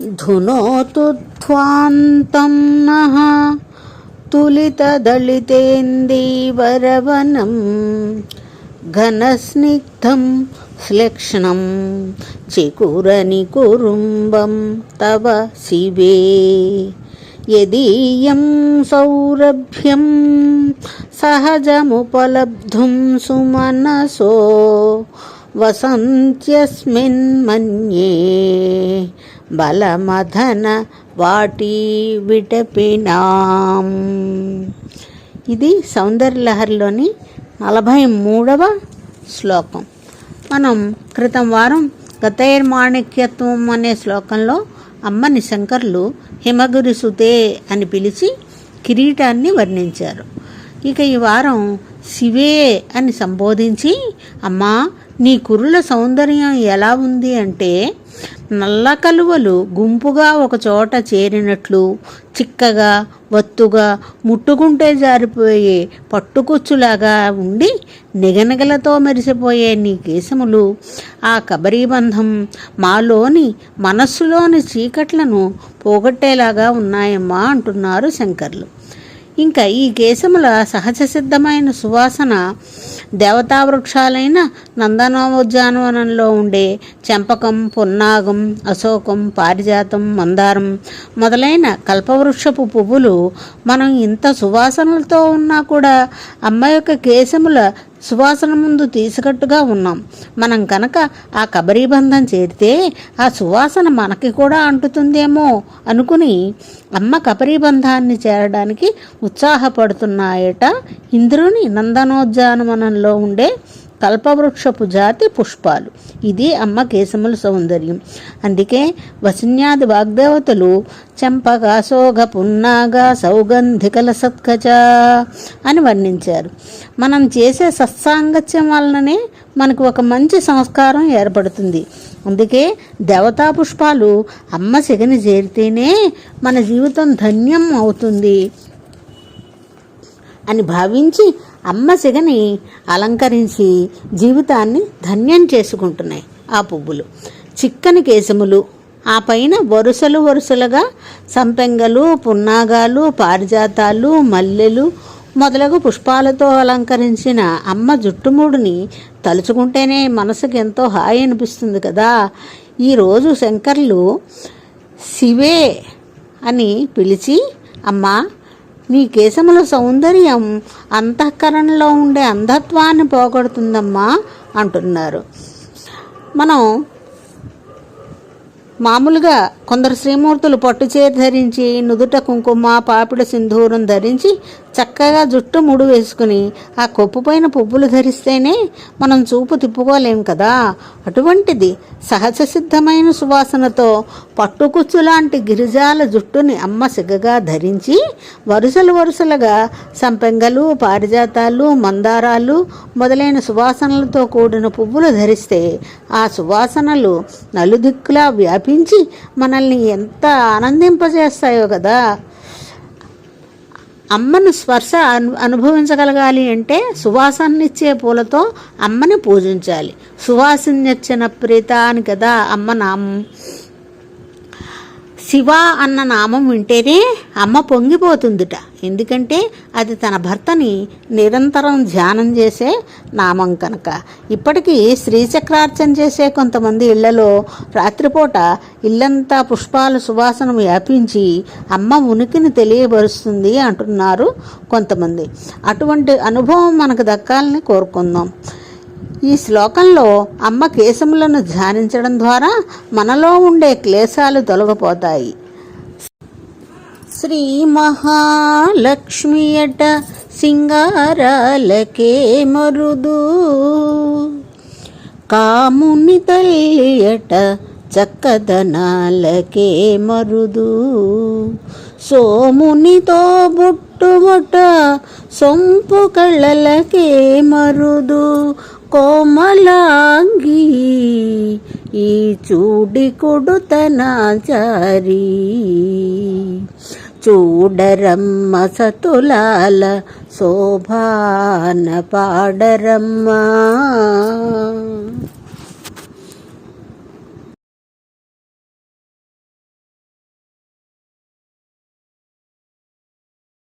धुनोतु त्वान्तं नः तुलितदलितेन्दीवरवनं घनस्निग्धं श्लेक्ष्णं चिकुरनिकुरुम्बं तव शिवे यदीयं सौरभ्यं सहजमुपलब्धुं सुमनसो वसन्त्यस्मिन्मन्ये బలమధన వాటి విటపినాం. ఇది సౌందర్యలహరిలోని నలభై మూడవ శ్లోకం. మనం క్రితం వారం గతైర్మాణిక్యత్వం అనే శ్లోకంలో అమ్మని శంకర్లు హిమగురి సుతే అని పిలిచి కిరీటాన్ని వర్ణించారు. ఇక ఈ వారం శివే అని సంబోధించి అమ్మా నీ కురుల సౌందర్యం ఎలా ఉంది అంటే నల్ల కలువలు గుంపుగా ఒకచోట చేరినట్లు చిక్కగా వత్తుగా ముట్టుకుంటే జారిపోయే పట్టుకొచ్చులాగా ఉండి నిగనగలతో మెరిసిపోయే నీ కేశములు ఆ కబరీబంధం మాలోని మనస్సులోని చీకట్లను పోగొట్టేలాగా ఉన్నాయమ్మా అంటున్నారు శంకర్లు. ఇంకా ఈ కేశముల సహజ సిద్ధమైన సువాసన దేవతా వృక్షాలైన నందనోద్యానవనంలో ఉండే చెంపకం పున్నాగం అశోకం పారిజాతం మందారం మొదలైన కల్పవృక్షపు పువ్వులు మనం ఇంత సువాసనలతో ఉన్నా కూడా అమ్మ యొక్క కేశముల సువాసన ముందు తీసుకట్టుగా ఉన్నాం. మనం కనుక ఆ కబరీబంధం చేరితే ఆ సువాసన మనకి కూడా అంటుతుందేమో అనుకుని అమ్మ కబరీబంధాన్ని చేరడానికి ఉత్సాహపడుతున్నాయట ఇంద్రుని నందనోద్యానవనంలో ఉండే కల్పవృక్షపు జాతి పుష్పాలు. ఇది అమ్మ కేశముల సౌందర్యం. అందుకే వసన్యాది వాగ్దేవతలు చెంపగా సోగ పున్నాగ సౌగంధికల సత్కచ అని వర్ణించారు. మనం చేసే సత్సాంగత్యం వలననే మనకు ఒక మంచి సంస్కారం ఏర్పడుతుంది. అందుకే దేవతా పుష్పాలు అమ్మ సిగని చేరితేనే మన జీవితం ధన్యం అవుతుంది. అని భావించి అమ్మ సిగని అలంకరించి జీవితాన్ని ధన్యం చేసుకుంటున్నాయి ఆ పువ్వులు. చిక్కని కేశములు. ఆ పైన వరుసలు వరుసలుగా సంపెంగలు పున్నాగాలు పారిజాతాలు మల్లెలు మొదలగు పుష్పాలతో అలంకరించిన అమ్మ జుట్టుముడిని తలుచుకుంటేనే మనసుకు ఎంతో హాయి అనిపిస్తుంది కదా. ఈరోజు శంకర్లు శివే అని పిలిచి అమ్మా నీ కేశముల సౌందర్యం అంతఃకరణలో ఉండే అంధత్వాన్ని పోగొడుతుందమ్మా అంటున్నారు. మనం మామూలుగా కొందరు శ్రీమూర్తులు పట్టుచేరు ధరించి నుదుట కుంకుమ పాపిడ సింధూరం ధరించి చక్కగా జుట్టు ముడు వేసుకుని ఆ కొప్పుపైన పువ్వులు ధరిస్తేనే మనం చూపు తిప్పుకోలేం కదా. అటువంటిది సహజ సిద్ధమైన సువాసనతో పట్టుకుచ్చు లాంటి గిరిజాల జుట్టుని అమ్మ సిగ్గగా ధరించి వరుసలు వరుసలుగా సంపెంగలు పారిజాతాలు మందారాలు మొదలైన సువాసనలతో కూడిన పువ్వులు ధరిస్తే ఆ సువాసనలు నలుదిక్కులా వ్యాపించి మనల్ని ఎంత ఆనందింపజేస్తాయో కదా. అమ్మను స్పర్శ అను అనుభవించగలగాలి అంటే సువాసననిచ్చే పూలతో అమ్మని పూజించాలి. సువాసన్యచ్చిన ప్రీత అని కదా అమ్మ నామం. శివ అన్న నామం వింటేనే అమ్మ పొంగిపోతుందిట. ఎందుకంటే అది తన భర్తని నిరంతరం ధ్యానం చేసే నామం కనుక. ఇప్పటికీ శ్రీచక్రార్చన చేసే కొంతమంది ఇళ్ళలో రాత్రిపూట ఇల్లంతా పుష్పాల సువాసన వ్యాపించి అమ్మ ఉనికిని తెలియబరుస్తుంది అంటున్నారు కొంతమంది. అటువంటి అనుభవం మనకు దక్కాలని కోరుకుందాం. ఈ శ్లోకంలో అమ్మ కేశములను ధ్యానించడం ద్వారా మనలో ఉండే క్లేశాలు తొలగిపోతాయి. శ్రీ మహాలక్ష్మి అట సింగారాలకే మరుదు. కాముని తల్లి అట చక్కదనాలకే మరుదు. సోమునితో బుట్టుముట సొంపు కళ్ళలకే మరుదు. కోమలాంగి ఈ చూడి కొడుతనాచారి చూడరమ్మ సతులాల శోభాన పాడరమ్మా.